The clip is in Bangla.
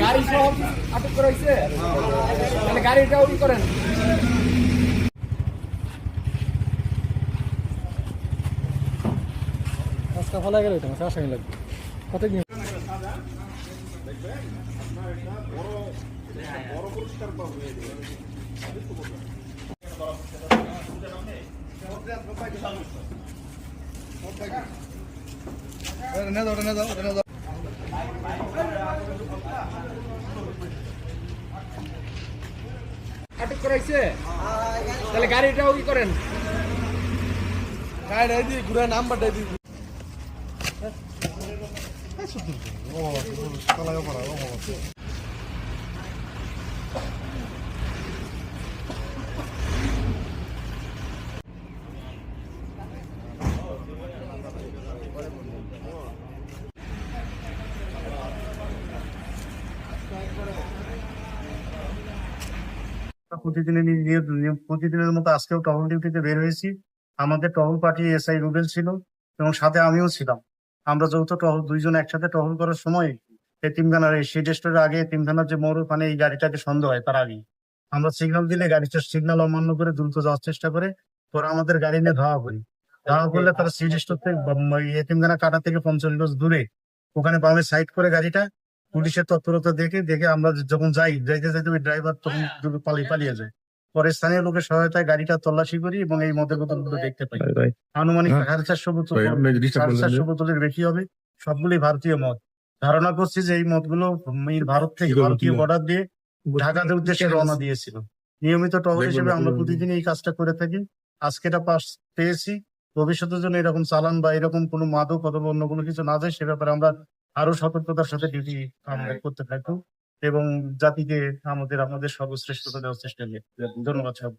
গাড়ি সহ আটক করা হয়েছে? তাহলে গাড়িটা করেন? রাস্তা ফলা গেল এটা আমার আসামি লাগবে। কত দিন বড় পাবো আটক করা হয়েছে তাহলে গাড়িটা ওই করেন? গাড়ি দিয়ে ঘুরে নাম্বারটা দিয়ে প্রতিদিনের প্রতিদিনের মতো আজকেও টহল ডিউটিতে বের হয়েছি। আমাদের টহল পার্টি এসআই রুবেল ছিল এবং সাথে আমিও ছিলাম। আমরা যৌথ টহল দুইজন একসাথে টহল করার সময় এতিমখানার এই সিড স্টোরের আগে এতিমখানার যে মোড়, ওখানে এই গাড়িটাকে সন্দেহ হয় তার আগে আমরা সিগন্যাল দিলে গাড়িটা সিগন্যাল অমান্য করে দ্রুত যাওয়ার চেষ্টা করে, তোরা আমাদের গাড়ি নিয়ে ধাওয়া করি। ধাওয়া করলে তারা সিড স্টোর থেকে এতিমখানা কাটা থেকে পঞ্চাশ দূরে ওখানে বামে সাইড করে গাড়িটা পুলিশের তৎপরতা দেখে দেখে আমরা যখন যাই যাইতে যাইতে ওই ড্রাইভার তখন পালিয়ে পালিয়ে যায়। পরে স্থানীয় লোকের সহায়তায় গাড়িটা তল্লাশি করি এবং এই বোতলগুলো দেখতে পাই। আনুমানিক হ্যাঁ। সাড়ে চারশো বোতল সাড়ে চারশো বোতলের বেশি হবে। সবগুলি ভারতীয় মদ। ধারণা করছি যে এই মদগুলো ভারত থেকে ভারতীয় বর্ডার দিয়ে ঢাকাতে উদ্দেশ্যে রওনা দিয়েছিল। নিয়মিত টহল হিসেবে আমরা। প্রতিদিন এই কাজটা করে থাকি। আজকে এটা পাস পেয়েছি। ভবিষ্যতের জন্য এরকম চালান বা এরকম কোনো মাদক অথবা অন্য কোনো কিছু না যায় সে ব্যাপারে আমরা আরও সতর্কতার সাথে ডিউটি আমরা করতে থাকব এবং জাতিকে আমাদের আমাদের সর্বশ্রেষ্ঠতা দেওয়ার চেষ্টা নিয়ে ধন্যবাদ সব